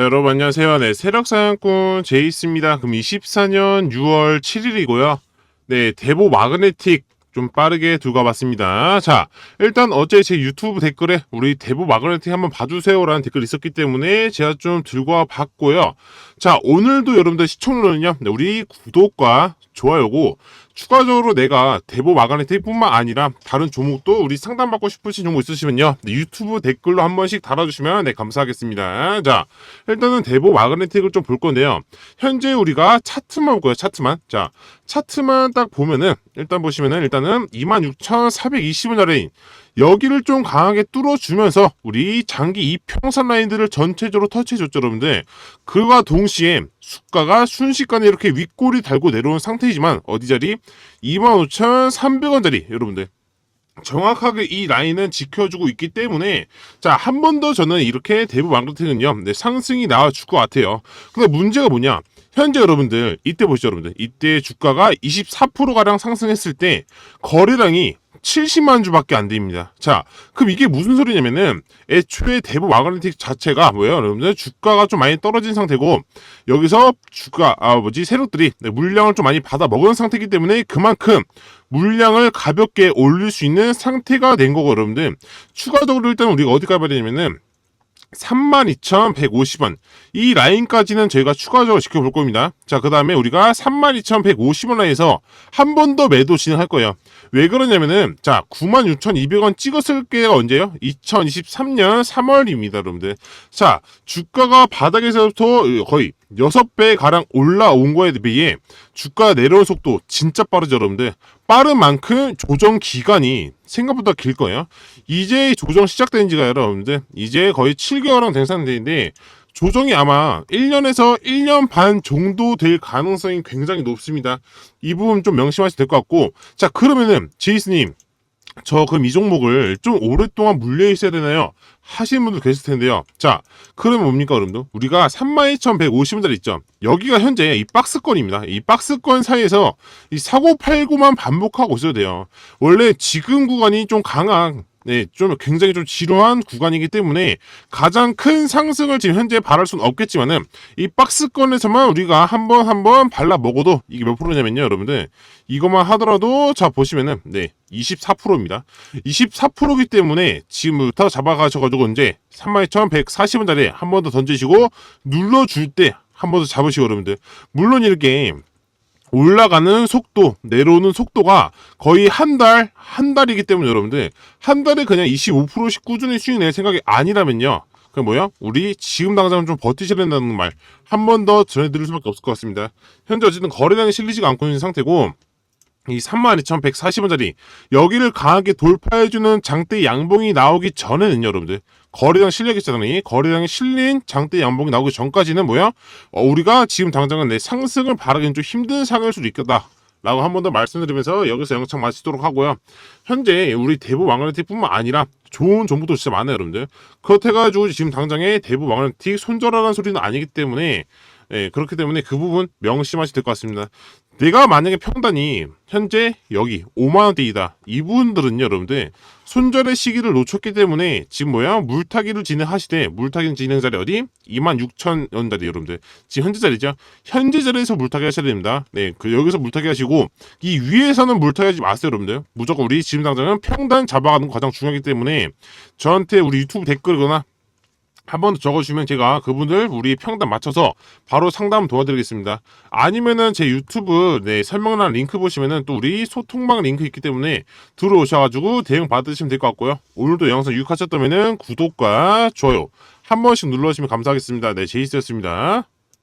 자, 여러분 안녕하세요. 네, 세력사냥꾼 제이스입니다. 그럼 24년 6월 7일이고요. 네, 대보 마그네틱 좀 빠르게 두고 와봤습니다. 자, 일단 어제 제 유튜브 댓글에 우리 대보 마그네틱 한번 봐주세요라는 댓글이 있었기 때문에 제가 좀 들고 와 봤고요. 자, 오늘도 여러분들 시청률은요, 네, 우리 구독과 좋아요고 추가적으로 내가 대보 마그네틱뿐만 아니라 다른 종목도 우리 상담받고 싶으신 종목 있으시면요. 네, 유튜브 댓글로 한 번씩 달아주시면 네 감사하겠습니다. 자 일단은 대보 마그네틱을 좀 볼 건데요. 현재 우리가 차트만 볼 거예요 차트만. 자 차트만 딱 보면은 일단 보시면은 일단은 26,420원 아래인 여기를 좀 강하게 뚫어주면서 우리 장기 이 평선 라인들을 전체적으로 터치해줬죠 여러분들. 그와 동시에 수가가 순식간에 이렇게 윗골이 달고 내려온 상태이지만 어디 자리? 25,300원짜리 여러분들. 정확하게 이 라인은 지켜주고 있기 때문에 자 한 번 더 저는 이렇게 대부 마케팅은요 네, 상승이 나와줄 것 같아요. 근데 문제가 뭐냐? 현재 여러분들 이때 보시죠 여러분들. 이때 주가가 24% 가량 상승했을 때 거래량이 70만 주밖에 안 됩니다. 자, 그럼 이게 무슨 소리냐면은 애초에 대부 마그네틱 자체가 뭐예요, 여러분들? 주가가 좀 많이 떨어진 상태고 여기서 주가 아 뭐지 세력들이 네, 물량을 좀 많이 받아 먹은 상태이기 때문에 그만큼 물량을 가볍게 올릴 수 있는 상태가 된 거고 여러분들 추가적으로 일단 우리가 어디 가봐야 되냐면은 32,150원. 이 라인까지는 저희가 추가적으로 지켜볼 겁니다. 자, 그 다음에 우리가 32,150원 라인에서 한 번 더 매도 진행할 거예요. 왜 그러냐면은, 자, 96,200원 찍었을 게가 언제요? 2023년 3월입니다, 여러분들. 자, 주가가 바닥에서부터 거의 6배 가량 올라온 거에 비해 주가 내려온 속도 진짜 빠르죠, 여러분들. 빠른 만큼 조정 기간이 생각보다 길 거예요. 이제 조정 시작된 지가 여러분들 이제 거의 7개월은 된 상태인데 조정이 아마 1년에서 1년 반 정도 될 가능성이 굉장히 높습니다. 이 부분 좀 명심하셔도 될 것 같고 자 그러면은 제이스님 저 그럼 이 종목을 좀 오랫동안 물려 있어야 되나요? 하시는 분들 계실 텐데요. 자, 그러면 뭡니까, 여러분들? 우리가 32,150원짜리 있죠? 여기가 현재 이 박스권입니다. 이 박스권 사이에서 이 사고 팔고만 반복하고 있어야 돼요. 원래 지금 구간이 좀 강한 네, 좀 굉장히 좀 지루한 구간이기 때문에 가장 큰 상승을 지금 현재 바랄 수는 없겠지만은 이 박스권에서만 우리가 한 번 한 번 발라 먹어도 이게 몇 프로냐면요, 여러분들 이것만 하더라도 자 보시면은 네 24%입니다. 24%이기 때문에 지금부터 잡아가셔가지고 이제 32,140원짜리 한번 더 던지시고 눌러줄 때 한 번 더 잡으시고 여러분들 물론 이렇게 올라가는 속도, 내려오는 속도가 거의 한 달, 한 달이기 때문에 여러분들, 한 달에 그냥 25%씩 꾸준히 수익 낼 생각이 아니라면요. 그 뭐야? 우리 지금 당장 좀 버티셔야 된다는 말, 한 번 더 전해드릴 수밖에 없을 것 같습니다. 현재 어쨌든 거래량이 실리지가 않고 있는 상태고, 이 32,140원짜리, 여기를 강하게 돌파해주는 장대 양봉이 나오기 전에는 여러분들, 거래량 실력 있잖아요. 거래량이 실린 장대 양봉이 나오기 전까지는 뭐야? 어, 우리가 지금 당장은 내 상승을 바라기는 좀 힘든 상황일 수도 있겠다. 라고 한 번 더 말씀드리면서 여기서 영상 마치도록 하고요. 현재 우리 대부 왕관틱뿐만 아니라 좋은 정보도 진짜 많아요, 여러분들. 그렇다가지고 지금 당장에 대부 왕관틱 손절하라는 소리는 아니기 때문에 예, 그렇기 때문에 그 부분 명심하셔야 될것 같습니다. 내가 만약에 평단이 현재 여기 5만원대이다. 이분들은요, 여러분들, 손절의 시기를 놓쳤기 때문에 지금 뭐야? 물타기를 진행하시되, 물타기 진행 자리 어디? 26,000원짜리, 여러분들. 지금 현재 자리죠? 현재 자리에서 물타기 하셔야 됩니다. 네, 그, 여기서 물타기 하시고, 이 위에서는 물타기 하지 마세요, 여러분들. 무조건 우리 지금 당장은 평단 잡아가는 거 가장 중요하기 때문에, 저한테 우리 유튜브 댓글이거나 한 번 더 적어주시면 제가 그분들 우리 평단 맞춰서 바로 상담 도와드리겠습니다. 아니면은 제 유튜브 네, 설명란 링크 보시면은 또 우리 소통방 링크 있기 때문에 들어오셔가지고 대응 받으시면 될 것 같고요. 오늘도 영상 유익하셨다면은 구독과 좋아요 한 번씩 눌러주시면 감사하겠습니다. 네, 제이스였습니다.